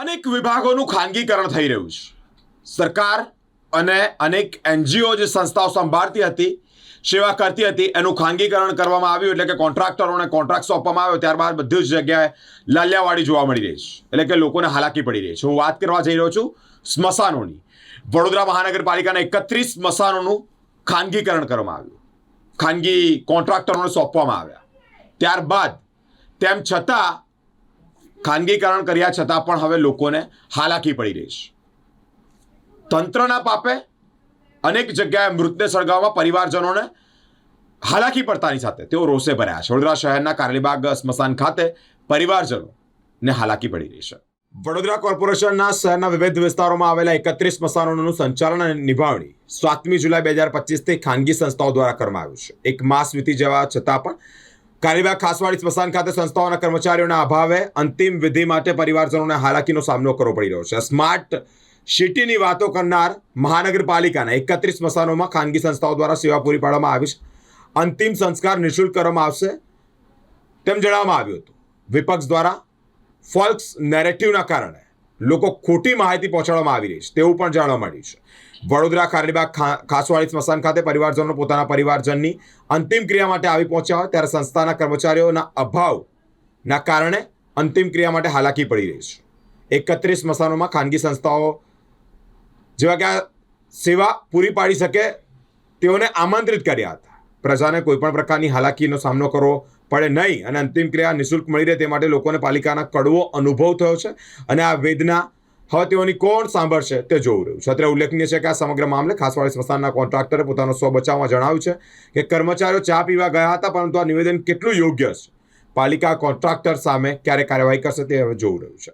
અનેક વિભાગોનું ખાનગીકરણ થઈ રહ્યું છે. સરકાર અને અનેક એનજીઓ જે સંસ્થાઓ સંભાળતી હતી, સેવા કરતી હતી, એનું ખાનગીકરણ કરવામાં આવ્યું એટલે કે કોન્ટ્રાક્ટરોને કોન્ટ્રાક્ટ સોંપવામાં આવ્યો, ત્યારબાદ બધી જ જગ્યાએ લાલિયાવાડી જોવા મળી રહી છે. એટલે કે લોકોને હાલાકી પડી રહી છે. હું વાત કરવા જઈ રહ્યો છું સ્મશાનોની. વડોદરા મહાનગરપાલિકાના એકત્રીસ સ્મશાનોનું ખાનગીકરણ કરવામાં આવ્યું. ખાનગી કોન્ટ્રાક્ટરોને સોંપવામાં આવ્યા. ત્યારબાદ તેમ છતાં ખાનગીકરણ કર્યા છતાં પણ હવે લોકોને હાલાકી પડી રહી છે. તંત્રના પાપે અનેક જગ્યાએ મૃતને સળગાવવા પરિવારજનોને હાલાકી પડતાની સાથે તેઓ રોષે ભર્યા છે. વડોદરા શહેરના કારેલીબાગ સ્મશાન ખાતે પરિવારજનોને હાલાકી પડી રહી છે. વડોદરા કોર્પોરેશનના શહેરના વિવિધ વિસ્તારોમાં આવેલા એકત્રીસ સ્મશાનોનું સંચાલન અને નિભાવણી સાતમી જુલાઈ બે હજાર પચીસથી ખાનગી સંસ્થાઓ દ્વારા કરવામાં આવ્યું છે. એક માસ વીતી જવા છતાં પણ કારેલીબાગ ખાસવાડી સ્મશાન ખાતે સંસ્થાઓના કર્મચારીઓના અભાવે અંતિમ વિધિ માટે પરિવારજનોને હાલાકીનો સામનો કરવો પડી રહ્યો છે. સ્માર્ટ સિટીની વાતો કરનાર મહાનગરપાલિકાના એકત્રીસ સ્મશાનોમાં ખાનગી સંસ્થાઓ દ્વારા સેવા પૂરી પાડવામાં આવી છે. અંતિમ સંસ્કાર નિઃશુલ્ક કરવામાં આવશે તેમ જણાવવામાં આવ્યું હતું. વિપક્ષ દ્વારા ફોલ્સ નેરેટિવના કારણે લોકો ખોટી માહિતી પહોંચાડવામાં આવી રહી છે, તેવું પણ જાણવા મળ્યું છે. વડોદરા કારેલીબાગ ખા- ખાસવાડી સ્મશાન ખાતે પરિવારજનો પોતાના પરિવારજનની અંતિમ ક્રિયા માટે આવી પહોંચ્યા હોય ત્યારે સંસ્થાના કર્મચારીઓના અભાવના કારણે અંતિમ ક્રિયા માટે હાલાકી પડી રહી છે. એકત્રીસ સ્મશાનોમાં ખાનગી સંસ્થાઓ જેવા કે આ સેવા પૂરી પાડી શકે તેઓને આમંત્રિત કર્યા હતા. પ્રજાને કોઈપણ પ્રકારની હાલાકીનો સામનો કરવો પડે નહીં. અને અંતિમ ક્રિયા નિઃશુલ્ક મળી રહે તે માટે લોકોને પાલિકાના કડવો અનુભવ થયો છે. અને આ વેદના હવે તેઓની કોણ સાંભળશે તે જોવું રહ્યું છે. અત્યારે ઉલ્લેખનીય છે કે આ સમગ્ર મામલે ખાસવાડી સ્મશાનના કોન્ટ્રાક્ટરે પોતાનો સ્વ બચાવમાં જણાવ્યું છે કે કર્મચારીઓ ચા પીવા ગયા હતા, પરંતુ આ નિવેદન કેટલું યોગ્ય છે? પાલિકા કોન્ટ્રાક્ટર સામે ક્યારે કાર્યવાહી કરશે તે હવે જોવું રહ્યું છે.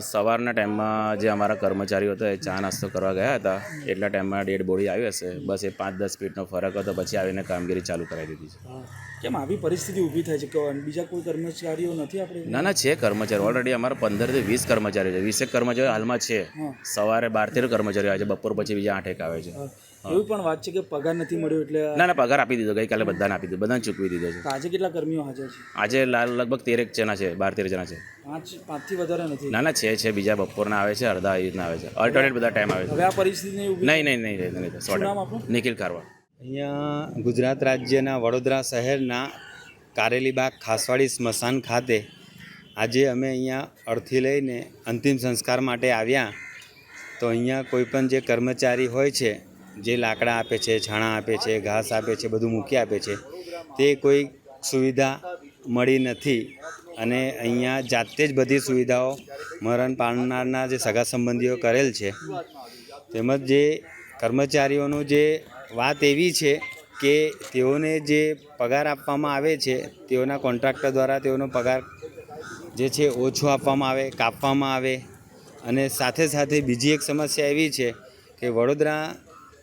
સવારના ટાઈમમાં જે અમારા કર્મચારીઓ હતા એ ચા નાસ્તો કરવા ગયા હતા. એટલા ટાઈમમાં ડેડ બોડી આવી હશે. બસ એ પાંચ દસ ફીટનો ફરક હતો. પછી આવીને કામગીરી ચાલુ કરાવી દીધી છે. કેમ આવી પરિસ્થિતિ ઊભી થાય છે? કે બીજા કોઈ કર્મચારીઓ નથી આપણે? ના ના છે કર્મચારી ઓલરેડી અમારા પંદરથી વીસ કર્મચારીઓ છે. વીસેક કર્મચારીઓ હાલમાં છે. સવારે બાર તેર કર્મચારીઓ આવે છે. બપોર પછી બીજા આઠેક આવે છે. એવી પણ વાત છે કે પગાર નથી મળ્યો એટલે ના ના પગાર આપી દીધો ગઈકાલે બધાને આપી દીધો બધાને ચૂકવી દીધો છે. આજે કેટલા કર્મીઓ હાજર છે? આજે લાલ લગભગ તેરેક જણા છે બાર તેર જણા છે. પાંચ પાંચથી વધારે નથી. ના ના છે છે બીજા બપોરના આવે છે અડધા આવી રીતના આવે છે. અલ્ટરનેટ બધા ટાઈમ આવે છે. હવે આ પરિસ્થિતિ નહીં નહીં નહીં નહીં નહીં શું નામ આપણું? નિખિલ કારવા. અહીંયા ગુજરાત રાજ્યના વડોદરા શહેરના કારેલીબાગ ખાસવાડી સ્મશાન ખાતે આજે અમે અહીંયા અડથી લઈને અંતિમ સંસ્કાર માટે આવ્યા. તો અહીંયા કોઈપણ જે કર્મચારી હોય છે જે લાકડા આપે છે, છાણા આપે છે, ઘાસ આપે છે, બધું મૂકી આપે છે, તે કોઈ સુવિધા મળી નથી. અને અહીંયા જાતે જ બધી સુવિધાઓ મરણ પામનારના જે સગા સંબંધીઓ કરેલ છે. તેમજ જે કર્મચારીઓનું જે વાત એવી છે કે તેઓને જે પગાર આપવામાં આવે છે, તેઓના કોન્ટ્રાક્ટર દ્વારા તેઓનો પગાર જે છે ઓછો આપવામાં આવે, કાપવામાં આવે. અને સાથે સાથે બીજી એક સમસ્યા એવી છે કે વડોદરા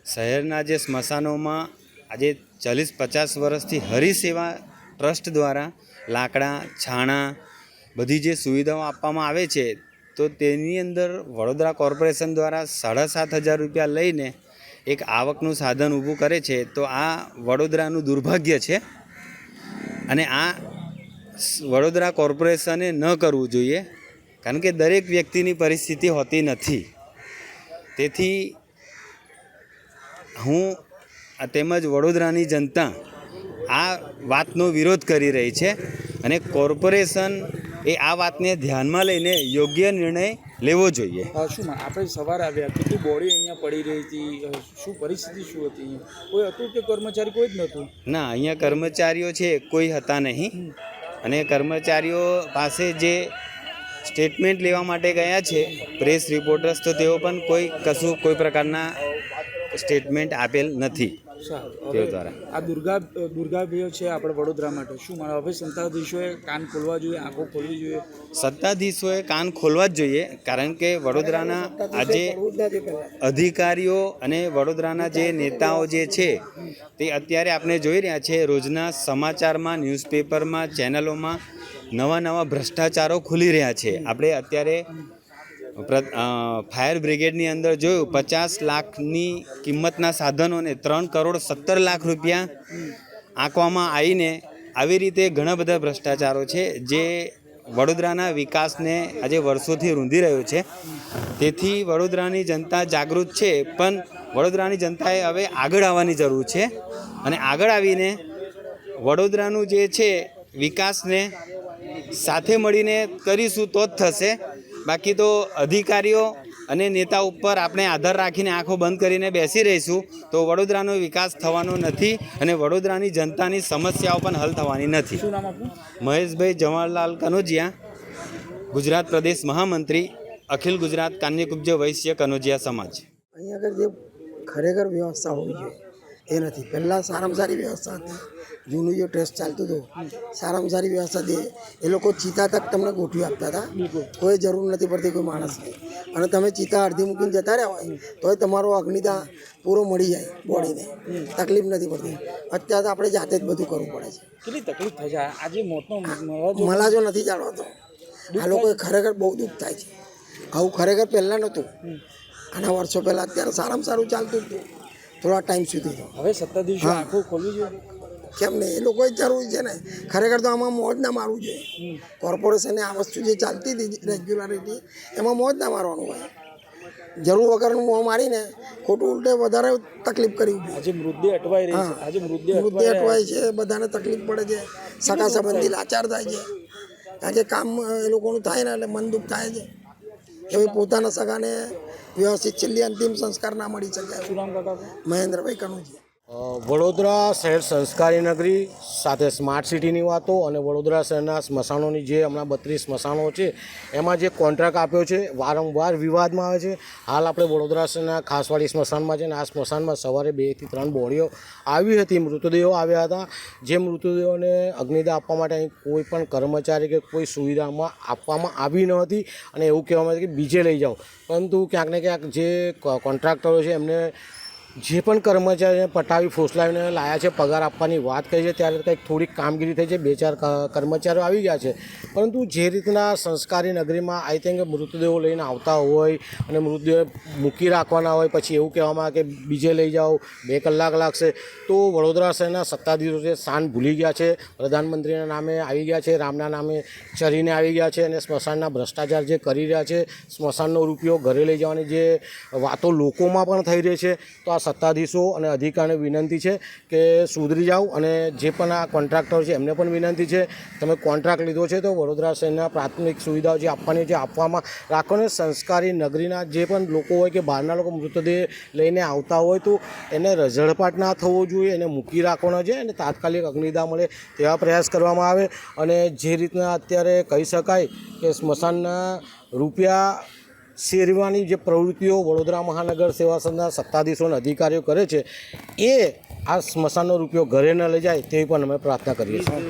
શહેરના જે સ્મશાનોમાં આજે ચાલીસ પચાસ વર્ષથી હરિસેવા ટ્રસ્ટ દ્વારા લાકડા, છાણા, બધી જે સુવિધાઓ આપવામાં આવે છે, તો તેની અંદર વડોદરા કોર્પોરેશન દ્વારા સાડા સાત હજાર રૂપિયા લઈને એક આવકનું સાધન ઊભું કરે છે. તો આ વડોદરાનું દુર્ભાગ્ય છે. અને આ વડોદરા કોર્પોરેશને ન કરવું જોઈએ, કારણ કે દરેક વ્યક્તિની પરિસ્થિતિ હોતી નથી. તેથી હું આ તેમજ વડોદરાની જનતા આ વાતનો વિરોધ કરી રહી છે અને કોર્પોરેશન એ આ વાતને ધ્યાનમાં લઈને યોગ્ય નિર્ણય લેવો જોઈએ. હા, શું આપણે સવારે આવ્યા કેટલી બોડી અહીંયા પડી રહી હતી શું પરિસ્થિતિ શું હતી કોઈ હતું કે કર્મચારી કોઈ જ નહોતું? ના અહીંયા કર્મચારીઓ છે કોઈ હતા નહીં. અને કર્મચારીઓ પાસે જે સ્ટેટમેન્ટ લેવા માટે ગયા છે પ્રેસ રિપોર્ટર્સ તો તેઓ પણ કોઈ કશું કોઈ પ્રકારના સ્ટેટમેન્ટ આપેલ નથી તેઓ દ્વારા. આ દુર્ગા દુર્ગાભ્ય છે આપણે વડોદરા માટે. શું માનો હવે સત્તાધીશોએ કાન ખોલવા જોઈએ આંખો ખોલવી જોઈએ? સત્તાધીશોએ કાન ખોલવા જ જોઈએ કારણ કે વડોદરાના આજે અધિકારીઓ અને વડોદરાના જે નેતાઓ જે છે તે અત્યારે આપણે જોઈ રહ્યા છે રોજના સમાચારમાં ન્યૂઝપેપરમાં ચેનલોમાં નવા નવા ભ્રષ્ટાચારો ખુલી રહ્યા છે. આપણે અત્યારે ફાયર બ્રિગેડની અંદર જોયું, પચાસ લાખની કિંમતના સાધનોને ત્રણ કરોડ સત્તર લાખ રૂપિયા આંકવામાં આવીને આવી રીતે ઘણા બધા ભ્રષ્ટાચારો છે, જે વડોદરાના વિકાસને આજે વર્ષોથી રૂંધી રહ્યો છે. તેથી વડોદરાની જનતા જાગૃત છે, પણ વડોદરાની જનતાએ હવે આગળ આવવાની જરૂર છે અને આગળ આવીને વડોદરાનું જે છે વિકાસને સાથે મળીને કરીશું તો જ થશે. બાકી તો અધિકારીઓ અને નેતા ઉપર આપણે આધાર રાખીને આંખો બંધ કરીને બેસી રહીશું. તો વડોદરાનો વિકાસ થવાનો નથી અને વડોદરાની જનતાની સમસ્યાઓ પણ હલ થવાની નથી. મહેશભાઈ જવાહરલાલ કનોજિયા ગુજરાત પ્રદેશ મહામંત્રી અખિલ ગુજરાત કાન્યકુબ્જ વૈશ્ય કનોજિયા સમાજ. અહીંયા આગળ જે ખરેખર વ્યવસ્થા હોવી જોઈએ એ નથી. પહેલાં સારામાં સારી વ્યવસ્થા હતી. જૂનું જે ટેસ્ટ ચાલતું હતું સારામાં સારી વ્યવસ્થા હતી. એ લોકો ચિતા તક તમને ગોઠવી આપતા હતા. કોઈ જરૂર નથી પડતી કોઈ માણસની અને તમે ચિતા અડધી મૂકીને જતા રહ્યા હોય તોય તમારો અગ્નિતા પૂરો મળી જાય બોડીને. તકલીફ નથી પડતી. અત્યારે તો આપણે જાતે જ બધું કરવું પડે છે. કેટલી તકલીફ થઈ જાય આજે મોટો મલાજો. નથી જાણવાતો આ લોકોએ ખરેખર બહુ દુઃખ થાય છે. આવું ખરેખર પહેલાં નહોતું. આના વર્ષો પહેલાં અત્યારે સારામાં સારું ચાલતું હતું. થોડા ટાઈમ સુધી. હવે સત્તાધીશો આંખો ખોલવી જોઈએ? કેમ ને એ લોકોએ જરૂરી છે ને. ખરેખર તો આમાં મોજ ના મારવું જોઈએ. કોર્પોરેશને આ વસ્તુ જે ચાલતી હતી રેગ્યુલારિટી એમાં મોજ ના મારવાનું હોય. જરૂર વગરનું મોં મારીને ખોટું ઉલટે વધારે તકલીફ કરી આજે મૃતદેહ અટવાઈ રહી છે. આજે મૃતદેહ મૃત્યુ અટવાય છે. બધાને તકલીફ પડે છે. સગા સંબંધી લાચાર થાય છે. આજે કામ એ લોકોનું થાય ને એટલે મન દુઃખ થાય છે. ભાઈ પોતાના સગાને વ્યવસ્થિત છેલ્લી અંતિમ સંસ્કાર ના મળી શકે શું નામ કાકા આપનું? મહેન્દ્રભાઈ કનુજી વડોદરા શહેર સંસ્કારી નગરી સાથે સ્માર્ટ સિટીની વાતો અને વડોદરા શહેરના સ્મશાનોની જે હમણાં બત્રીસ સ્મશાનો છે, એમાં જે કોન્ટ્રાક્ટ આપ્યો છે, વારંવાર વિવાદમાં આવે છે. હાલ આપણે વડોદરા શહેરના ખાસવાડી સ્મશાનમાં છે ને આ સ્મશાનમાં સવારે બેથી ત્રણ બોડીઓ આવી હતી. મૃતદેહો આવ્યા હતા. જે મૃતદેહોને અગ્નિદાહ આપવા માટે અહીં કોઈ પણ કર્મચારી કે કોઈ સુવિધામાં આપવામાં આવી ન હતી અને એવું કહેવામાં આવે કે બીજે લઈ જાઓ. પરંતુ ક્યાંક ને ક્યાંક જે કોન્ટ્રાક્ટરો છે એમને જે પણ કર્મચારીને પટાવી, ફોસલાવીને લાયા છે, પગાર આપવાની વાત કરી છે, ત્યારે કંઈક થોડીક કામગીરી થઈ છે, બે ચાર કર્મચારીઓ આવી ગયા છે. પરંતુ જે રીતના સંસ્કારી નગરીમાં આઈ થિંક મૃતદેહો લઈને આવતા હોય અને મૃતદેહ મૂકી રાખવાના હોય, પછી એવું કહેવામાં આવે કે બીજે લઈ જાઓ, બે કલાક લાગશે, તો વડોદરા શહેરના સત્તાધીશો છે, શાન ભૂલી ગયા છે. પ્રધાનમંત્રીના નામે આવી ગયા છે, રામના નામે ચરીને આવી ગયા છે અને સ્મશાનના ભ્રષ્ટાચાર જે કરી રહ્યા છે, સ્મશાનનો રૂપિયો ઘરે લઈ જવાની જે વાતો લોકોમાં પણ થઈ રહી છે, તો આ સત્તાધીશો અને અધિકારીને વિનંતી છે કે સુધરી જાઓ અને જે પણ આ કોન્ટ્રાક્ટર છે એમને પણ વિનંતી છે. તમે કોન્ટ્રાક્ટ લીધો છે તો વડોદરા શહેરના પ્રાથમિક સુવિધાઓ જે આપવાની છે, આપવામાં રાખો ને સંસ્કારી નગરીના જે પણ લોકો હોય કે બહારના લોકો મૃતદેહ લઈને આવતા હોય તો એને રઝળપાટ ના થવો જોઈએ, એને મૂકી રાખવાનો છે અને તાત્કાલિક અગ્નિદા મળે તેવા પ્રયાસ કરવામાં આવે. અને જે રીતના અત્યારે કહી શકાય કે સ્મશાનના રૂપિયા શેરવાની જે પ્રવૃત્તિઓ વડોદરા મહાનગર સેવા સંઘના સત્તાધીશો અને અધિકારીઓ કરે છે, એ આ સ્મશાનનો રૂપિયો ઘરે ન લઈ જાય તેવી પણ અમે પ્રાર્થના કરીએ છીએ.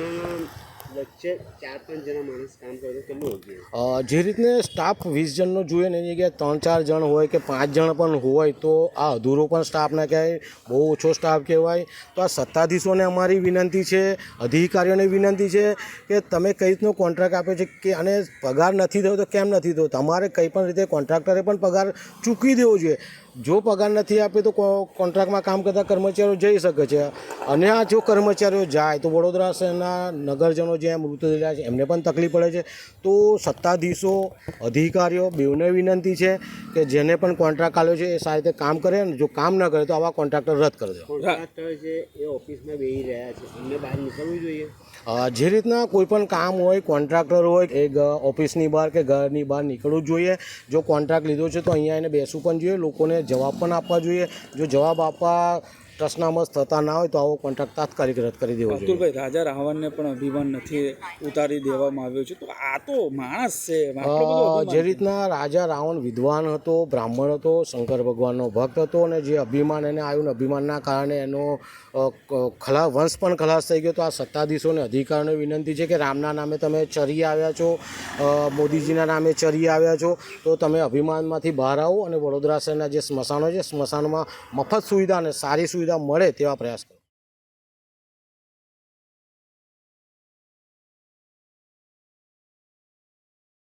અ, જે રીતને સ્ટાફ વીસ જણનો જોઈએ ને એની જગ્યાએ ત્રણ ચાર જણ હોય કે પાંચ જણ પણ હોય તો આ અધૂરો પણ સ્ટાફ ના કહેવાય બહુ ઓછો સ્ટાફ કહેવાય. તો આ સત્તાધીશોને અમારી વિનંતી છે અધિકારીઓને વિનંતી છે કે તમે કઈ રીતનો કોન્ટ્રાક્ટ આપ્યો છે કે અને પગાર નથી થયો તો કેમ નથી થયો? તમારે કંઈ પણ રીતે કોન્ટ્રાક્ટરે પણ પગાર ચૂકવી દેવો જોઈએ. જો પગાર નથી આપ્યો તો કોન્ટ્રાક્ટમાં કામ કરતા કર્મચારીઓ જઈ શકે છે. અને આ જો કર્મચારીઓ જાય તો વડોદરા શહેરના નગરજનો જે મૃતદેહ રહ્યા છે એમને પણ તકલીફ પડે છે. તો સત્તાધીશો અધિકારીઓ બેઉને વિનંતી છે કે જેને પણ કોન્ટ્રાક્ટ આવ્યો છે એ સારી રીતે કામ કરે ને જો કામ ન કરે તો આવા કોન્ટ્રાક્ટર રદ કરી દે. જોઈએ? જે રીતના કોઈ પણ કામ હોય કોન્ટ્રાક્ટર હોય એ ઓફિસની બહાર કે ઘરની બહાર નીકળવું જોઈએ. જો કોન્ટ્રાક્ટ લીધો છે તો અહીંયા એને બેસવું પણ જોઈએ લોકોને જવાબ પણ આપવા જોઈએ. જો જવાબ આપવા ટસનામસ થતા ના હોય તો આવો કોન્ટ્રાક્ટ તાત્કાલિક રદ કરી દેવો જોઈએ. અતુલભાઈ રાજા રાવણને પણ અભિમાન નથી ઉતારી દેવામાં આવ્યો છે. તો આ તો માણસ છે. જે રીતના રાજા રાવણ વિદ્વાન હતો બ્રાહ્મણ હતો શંકર ભગવાનનો ભક્ત હતો અને જે અભિમાન એને આવ્યું ને અભિમાનના કારણે એનો ખલા વંશ પણ ખલાસ થઈ ગયો. તો આ સત્તાધીશોને અધિકારીઓને વિનંતી છે કે રામના નામે તમે ચરી આવ્યા છો મોદીજીના નામે ચરી આવ્યા છો તો તમે અભિમાનમાંથી બહાર આવો અને વડોદરા શહેરના જે સ્મશાનો છે સ્મશાનમાં મફત સુવિધા અને સારી સુવિધા મળે તેવા પ્રયાસ કરો.